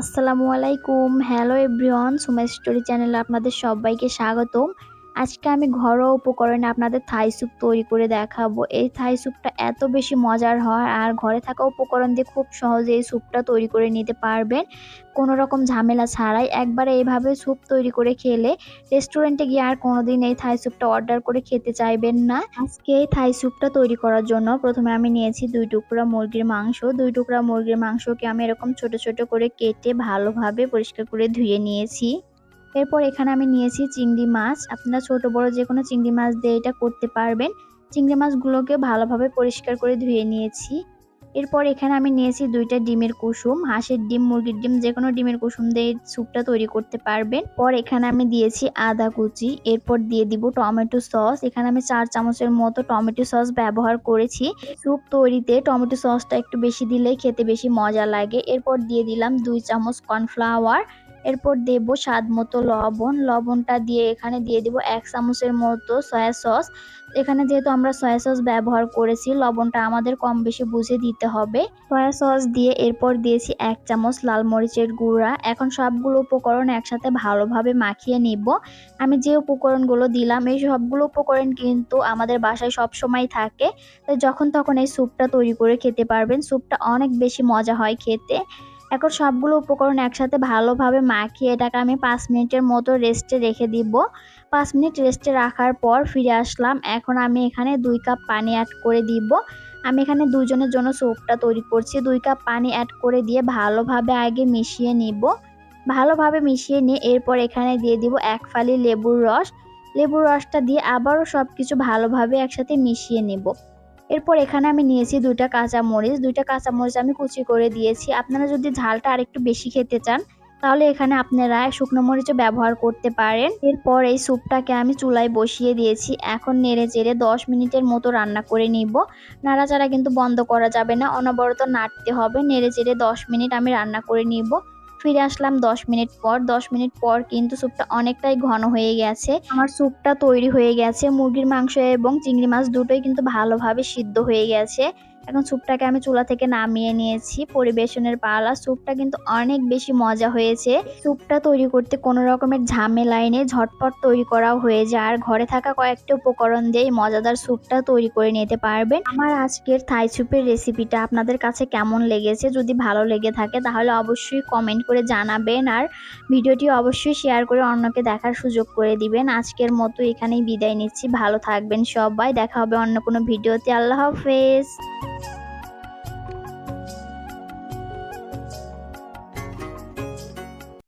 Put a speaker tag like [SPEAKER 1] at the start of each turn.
[SPEAKER 1] আসসালামু আলাইকুম। Hello everyone সুমাই স্টোরি চ্যানেলে আপনাদের সবাইকে স্বাগতম। আজকে আমি ঘরোয়া উপকরণে আপনাদের থাই স্যুপ তৈরি করে দেখাবো। এই থাই স্যুপটা এত বেশি মজার হয় আর ঘরে থাকা উপকরণ দিয়ে খুব সহজে এই স্যুপটা তৈরি করে নিতে পারবেন। কোনো রকম ঝামেলা ছাড়াই একবারে এইভাবে স্যুপ তৈরি করে খেলে রেস্টুরেন্টে গিয়ে আর কোনোদিন এই থাই স্যুপটা অর্ডার করে খেতে চাইবেন না। আজকে এই থাই স্যুপটা তৈরি করার জন্য প্রথমে আমি নিয়েছি দুই টুকরা মুরগির মাংস। দুই টুকরা মুরগির মাংসকে আমি এরকম ছোট ছোট করে কেটে ভালোভাবে পরিষ্কার করে ধুয়ে নিয়েছি। এরপর এখানে আমি নিয়েছি চিংড়ি মাছ। আপনারা ছোট, বড় যে কোনো চিংড়ি মাছ দিয়ে এটা করতে পারবেন। চিংড়ি মাছগুলোকে ভালোভাবে পরিষ্কার করে ধুয়ে নিয়েছি। এরপর এখানে আমি নিয়েছি দুইটা ডিমের কুসুম। হাঁসের ডিম, মুরগির ডিম যে কোনো ডিমের কুসুম দিয়ে স্যুপটা তৈরি করতে পারবেন। পর এখানে আমি দিয়েছি আদা কুচি। এরপর দিয়ে দিব টমেটো সস। এখানে আমি চার চামচের মতো টমেটো সস ব্যবহার করেছি। স্যুপ তৈরিতে টমেটো সসটা একটু বেশি দিলেই খেতে বেশি মজা লাগে। এরপর দিয়ে দিলাম দুই চামচ কর্নফ্লাওয়ার। এরপর দেব স্বাদ মতো লবণ। লবণটা দিয়ে এখানে দিয়ে দিব এক চামচের মতো সয়া সস এখানে যেহেতু আমরা সয়া সস ব্যবহার করেছি, লবণটা আমাদের কম বেশি বুঝে দিতে হবে। সয়া সস দিয়ে এরপর দিয়েছি এক চামচ লাল মরিচের গুঁড়া। এখন সবগুলো উপকরণ একসাথে ভালোভাবে মাখিয়ে নিব। আমি যে উপকরণগুলো দিলাম, এই সবগুলো উপকরণ কিন্তু আমাদের বাসায় সব সময় থাকে যখন তখন এই স্যুপটা তৈরি করে খেতে পারবেন। স্যুপটা অনেক বেশি মজা হয় খেতে। এখন সবগুলো উপকরণ একসাথে ভালোভাবে মাখিয়ে এটাকে আমি পাঁচ মিনিটের মতো রেস্টে রেখে দিব। পাঁচ মিনিট রেস্টে রাখার পর ফিরে আসলাম। এখন আমি এখানে দুই কাপ পানি অ্যাড করে দিব। আমি এখানে দুজনের জন্য স্যুপটা তৈরি করছি। দুই কাপ পানি অ্যাড করে দিয়ে ভালোভাবে আগে মিশিয়ে নিব। ভালোভাবে মিশিয়ে নিয়ে এরপর এখানে দিয়ে দিব এক ফালি লেবুর রস। লেবুর রসটা দিয়ে আবারও সব কিছু ভালোভাবে একসাথে মিশিয়ে নেব। এরপর এখানে আমি নিয়েছি দুইটা কাঁচামরিচ। দুইটা কাঁচামরিচ আমি কুচি করে দিয়েছি। আপনারা যদি ঝালটা আরেকটু বেশি খেতে চান, তাহলে এখানে আপনারা শুকনো মরিচও ব্যবহার করতে পারেন। এরপর এই স্যুপটাকে আমি চুলায় বসিয়ে দিয়েছি। এখন নেড়ে চেড়ে দশ মিনিটের মতো রান্না করে নিব। নাড়াচাড়া কিন্তু বন্ধ করা যাবে না, অনবরত নাড়তে হবে। নেড়ে চেড়ে দশ মিনিট আমি রান্না করে নিব। ফিরে আসলাম দশ মিনিট পর। দশ মিনিট পর কিন্তু স্যুপটা অনেকটাই ঘন হয়ে গেছে। আমার স্যুপটা তৈরি হয়ে গেছে। মুরগির মাংস এবং চিংড়ি মাছ দুটোই কিন্তু ভালোভাবে সিদ্ধ হয়ে গেছে। এখন স্যুপটাকে আমি চুলা থেকে নামিয়ে নিয়েছি, পরিবেশনের পালা। স্যুপটা কিন্তু অনেক বেশি মজা হয়েছে। স্যুপটা তৈরি করতে কোনো রকমের ঝামেলাই নেই, ঝটপট তৈরি করাও হয়ে যায়। আর ঘরে থাকা কয়েকটা উপকরণ দিয়ে মজাদার স্যুপটা তৈরি করে নিতে পারবেন। আমার আজকের থাই স্যুপের রেসিপিটা আপনাদের কাছে কেমন লেগেছে? যদি ভালো লেগে থাকে তাহলে অবশ্যই কমেন্ট করে জানাবেন আর ভিডিওটি অবশ্যই শেয়ার করে অন্যকে দেখার সুযোগ করে দিবেন। আজকের মতো এখানেই বিদায় নিচ্ছি। ভালো থাকবেন সবাই। দেখা হবে অন্য কোনো ভিডিওতে। আল্লাহ হাফেজ।